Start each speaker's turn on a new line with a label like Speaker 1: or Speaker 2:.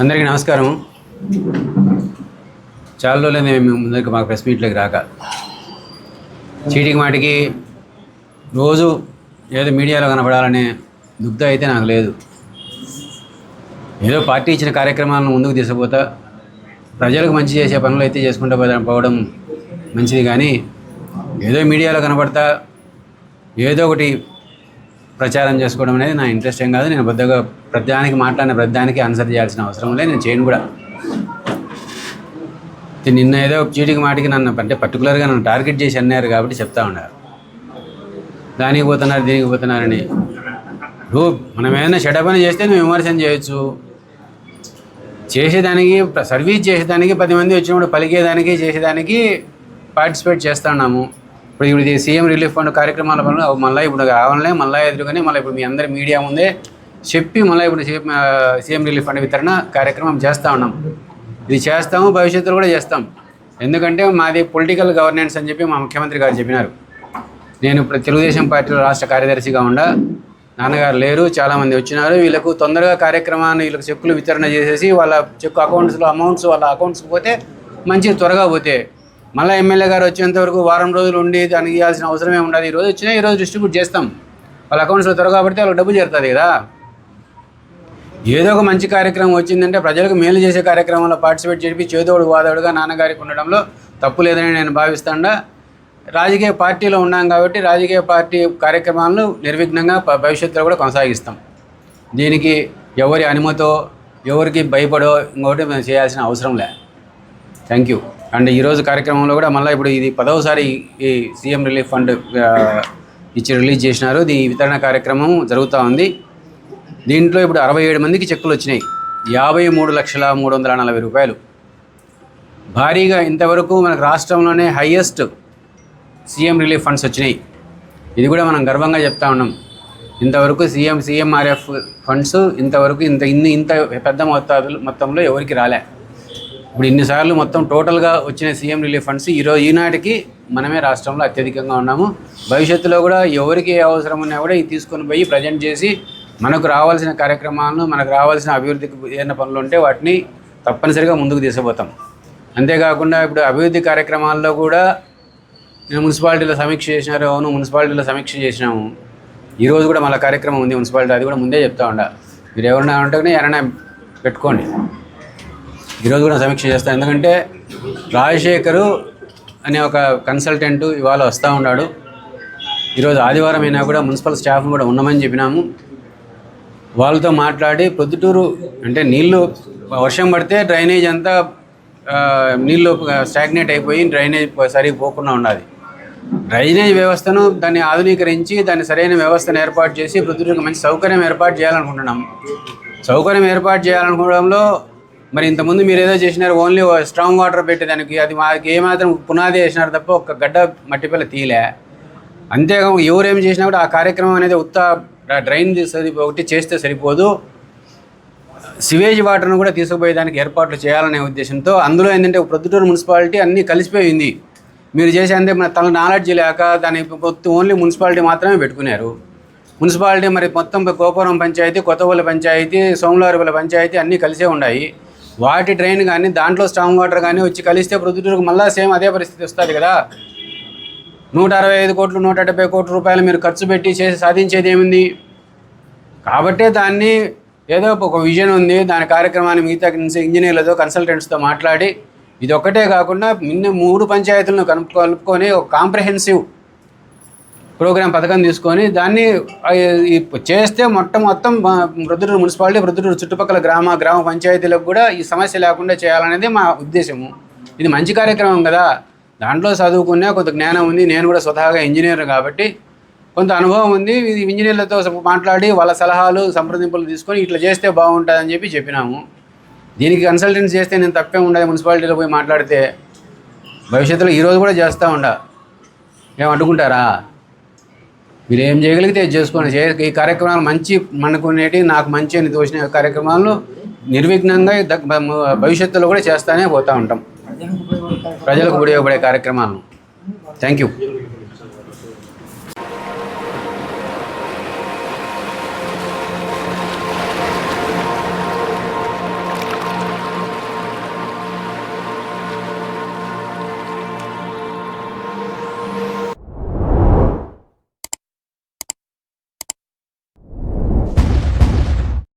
Speaker 1: అందరికీ నమస్కారం. చాలా రోజులే మేము ముందరికి మాకు ప్రెస్ మీట్లోకి రాక. చీటికి మాటికి రోజు ఏదో మీడియాలో కనపడాలనే దుగ్ధ అయితే నాకు లేదు. ఏదో పార్టీ ఇచ్చిన కార్యక్రమాలను ముందుకు తీసుకుపోతా ప్రజలకు మంచి చేసే పనులు అయితే చేసుకుంటూ పోదా- పోవడం మంచిది కానీ ఏదో మీడియాలో కనపడతా ఏదో ఒకటి ప్రచారం చేసుకోవడం అనేది నా ఇంట్రెస్ట్ ఏం కాదు. నేను పెద్దగా ప్రతిదానికి మాట్లాడిన ప్రతిదానికి ఆన్సర్ చేయాల్సిన అవసరం లేదు. నేను చేయను కూడా. నిన్న ఏదో చీటికి మాటికి నన్ను అంటే పర్టికులర్గా నన్ను టార్గెట్ చేసి అన్నారు కాబట్టి చెప్తా ఉన్నారు. దానికి పోతున్నారు దీనికి పోతున్నారని. ఇప్పుడు మనం ఏదైనా షడపని చేస్తే నువ్వు విమర్శన చేయొచ్చు. చేసేదానికి సర్వీస్ చేసేదానికి పది మంది వచ్చినప్పుడు పలికేదానికి చేసేదానికి పార్టిసిపేట్ చేస్తున్నాము ఇప్పుడు ఇప్పుడు ఇది సీఎం రిలీఫ్ ఫండ్ కార్యక్రమాల పనులు మళ్ళీ ఇప్పుడు కావాలనే మళ్ళీ ఎదురుగానే మళ్ళీ ఇప్పుడు మీ అందరి మీడియా ముందే చెప్పి మళ్ళీ ఇప్పుడు సీఎం రిలీఫ్ ఫండ్ వితరణ కార్యక్రమం చేస్తూ ఉన్నాం. ఇది చేస్తాము భవిష్యత్తులో కూడా చేస్తాం. ఎందుకంటే మాది పొలిటికల్ గవర్నెన్స్ అని చెప్పి మా ముఖ్యమంత్రి గారు చెప్పినారు. నేను ఇప్పుడు తెలుగుదేశం పార్టీలో రాష్ట్ర కార్యదర్శిగా ఉండా. నాన్నగారు లేరు చాలామంది వచ్చినారు. వీళ్ళకు తొందరగా కార్యక్రమాన్ని వీళ్ళకి చెక్కులు వితరణ చేసేసి వాళ్ళ చెక్కు అకౌంట్స్లో అమౌంట్స్ వాళ్ళ అకౌంట్స్కి పోతే మంచిగా త్వరగా పోతే మళ్ళీ ఎమ్మెల్యే గారు వచ్చేంత వరకు వారం రోజులు ఉండి దానికి ఇవ్వాల్సిన అవసరమే ఉండదు. ఈ రోజు వచ్చినా ఈ రోజు డిస్ట్రిబ్యూట్ చేస్తాం. వాళ్ళ అకౌంట్స్లో త్వరగా పడితే వాళ్ళకి డబ్బు చేరుతుంది కదా. ఏదో ఒక మంచి కార్యక్రమం వచ్చిందంటే ప్రజలకు మేలు చేసే కార్యక్రమంలో పార్టిసిపేట్ చేసి చేదోడు వాదోడుగా నాన్నగారికి ఉండడంలో తప్పు లేదని నేను భావిస్తాడా. రాజకీయ పార్టీలో ఉన్నాం కాబట్టి రాజకీయ పార్టీ కార్యక్రమాలను నిర్విఘ్నంగా భవిష్యత్తులో కూడా కొనసాగిస్తాం. దీనికి ఎవరి అనుమతో ఎవరికి భయపడో ఇంకొకటి మేము చేయాల్సిన అవసరం లే. థ్యాంక్ యూ అండ్ ఈరోజు కార్యక్రమంలో కూడా మళ్ళీ ఇప్పుడు ఇది పదవసారి ఈ సీఎం రిలీఫ్ ఫండ్ ఇచ్చి రిలీజ్ చేసినారు. దీని వితరణ కార్యక్రమం జరుగుతూ ఉంది. దీంట్లో ఇప్పుడు అరవై ఏడు మందికి చెక్కులు వచ్చినాయి. యాభై మూడు లక్షల మూడు వందల నలభై రూపాయలు. భారీగా ఇంతవరకు మనకు రాష్ట్రంలోనే హయ్యెస్ట్ సీఎం రిలీఫ్ ఫండ్స్ వచ్చినాయి. ఇది కూడా మనం గర్వంగా చెప్తా ఉన్నాం. ఇంతవరకు సీఎం సీఎంఆర్ఎఫ్ ఫండ్స్ ఇంతవరకు ఇంత ఇన్ని ఇంత పెద్ద మొత్తాలు మొత్తంలో ఎవరికి రాలే. ఇప్పుడు ఇన్నిసార్లు మొత్తం టోటల్గా వచ్చిన సీఎం రిలీఫ్ ఫండ్స్ ఈరోజు ఈనాటికి మనమే రాష్ట్రంలో అత్యధికంగా ఉన్నాము. భవిష్యత్తులో కూడా ఎవరికి ఏ అవసరం ఉన్నా కూడా ఇది తీసుకొని పోయి ప్రజెంట్ చేసి మనకు రావాల్సిన కార్యక్రమాలను మనకు రావాల్సిన అభివృద్ధికి ఏదైనా పనులు ఉంటే వాటిని తప్పనిసరిగా ముందుకు తీసుకుపోతాం. అంతేకాకుండా ఇప్పుడు అభివృద్ధి కార్యక్రమాల్లో కూడా నేను మున్సిపాలిటీలో సమీక్ష చేసినారు అవును మున్సిపాలిటీలో సమీక్ష చేసినాము. ఈరోజు కూడా మళ్ళీ కార్యక్రమం ఉంది మున్సిపాలిటీ అది కూడా ముందే చెప్తా ఉండ. మీరు ఎవరైనా ఉంటే ఎవరైనా పెట్టుకోండి. ఈరోజు కూడా సమీక్ష చేస్తాను ఎందుకంటే రాజశేఖరు అనే ఒక కన్సల్టెంట్ ఇవాళ వస్తూ ఉన్నాడు. ఈరోజు ఆదివారం అయినా కూడా మున్సిపల్ స్టాఫ్ను కూడా ఉండమని చెప్పినాము. వాళ్ళతో మాట్లాడి ప్రొద్దుటూరు అంటే నీళ్ళు వర్షం పడితే డ్రైనేజ్ అంతా నీళ్ళు నీళ్ళు స్టాగ్నేట్ అయిపోయి డ్రైనేజ్ సరిగ్గా పోకుండా ఉండాలి. డ్రైనేజ్ వ్యవస్థను దాన్ని ఆధునీకరించి దాన్ని సరైన వ్యవస్థను ఏర్పాటు చేసి ప్రొద్దుటూరుకు మంచి సౌకర్యం ఏర్పాటు చేయాలనుకుంటున్నాం సౌకర్యం ఏర్పాటు చేయాలనుకోవడంలో మరి ఇంతకుముందు మీరు ఏదో చేసినారు ఓన్లీ స్ట్రాంగ్ వాటర్ పెట్టేదానికి అది మాకు ఏమాత్రం పునాది వేసినారు తప్ప ఒక గడ్డ మట్టి పిల్ల తీయలే. అంతేకాక ఎవరేం చేసినా కూడా ఆ కార్యక్రమం అనేది ఉత్త డ్రైన్ సరి ఒకటి చేస్తే సరిపోదు. సివేజ్ వాటర్ను కూడా తీసుకుపోయేదానికి ఏర్పాట్లు చేయాలనే ఉద్దేశంతో అందులో ఏంటంటే ప్రొద్దుటూరు మున్సిపాలిటీ అన్నీ కలిసిపోయింది మీరు చేసే మన తన నాలెడ్జ్ లేక దాని ఓన్లీ మున్సిపాలిటీ మాత్రమే పెట్టుకున్నారు. మున్సిపాలిటీ మరి మొత్తం గోపురం పంచాయతీ కొత్తపల్లి పంచాయతీ సోమలారిపల్లి పంచాయతీ అన్నీ కలిసే ఉన్నాయి వాటి డ్రైన్ కానీ దాంట్లో స్ట్రాంగ్ వాటర్ కానీ వచ్చి కలిస్తే ప్రొద్దుటూరుకు మళ్ళీ సేమ్ అదే పరిస్థితి వస్తుంది కదా. నూట అరవై ఐదు కోట్లు నూట డెబ్బై కోట్ల రూపాయలు మీరు ఖర్చు పెట్టి చేసి సాధించేది ఏముంది? కాబట్టే దాన్ని ఏదో ఒక విజన్ ఉంది దాని కార్యక్రమాన్ని మిగతా ఇంజనీర్లతో కన్సల్టెంట్స్తో మాట్లాడి ఇది ఒక్కటే కాకుండా మిన్న మూడు పంచాయతీలను కలుపు కలుపుకొని ఒక కాంప్రహెన్సివ్ ప్రోగ్రామ్ పథకం తీసుకొని దాన్ని చేస్తే మొత్తం మొత్తం వృద్ధుడు ప్రొద్దుటూరు మున్సిపాలిటీ ప్రొద్దుటూరు చుట్టుపక్కల గ్రామ గ్రామ పంచాయతీలకు కూడా ఈ సమస్య లేకుండా చేయాలనేది మా ఉద్దేశము. ఇది మంచి కార్యక్రమం కదా. దాంట్లో చదువుకునే కొంత జ్ఞానం ఉంది. నేను కూడా స్వతహాగా ఇంజనీర్ కాబట్టి కొంత అనుభవం ఉంది. ఇది ఇంజనీర్లతో మాట్లాడి వాళ్ళ సలహాలు సంప్రదింపులు తీసుకొని ఇట్లా చేస్తే బాగుంటుందని చెప్పి చెప్పినాము. దీనికి కన్సల్టెన్స్ చేస్తే నేను తప్పే ఉండదు. మున్సిపాలిటీలో పోయి మాట్లాడితే భవిష్యత్తులో ఈరోజు కూడా చేస్తూ ఉండ. ఏం అడ్డుకుంటారా మీరు ఏం చేయగలిగితే చేసుకోండి. ఈ కార్యక్రమాలు మంచి మనకునేటి నాకు మంచి అని తోచిన కార్యక్రమాలను నిర్విఘ్నంగా భవిష్యత్తులో కూడా చేస్తానే పోతూ ఉంటాం. ప్రజలకు ఉపయోగపడే కార్యక్రమాలను. Thank you.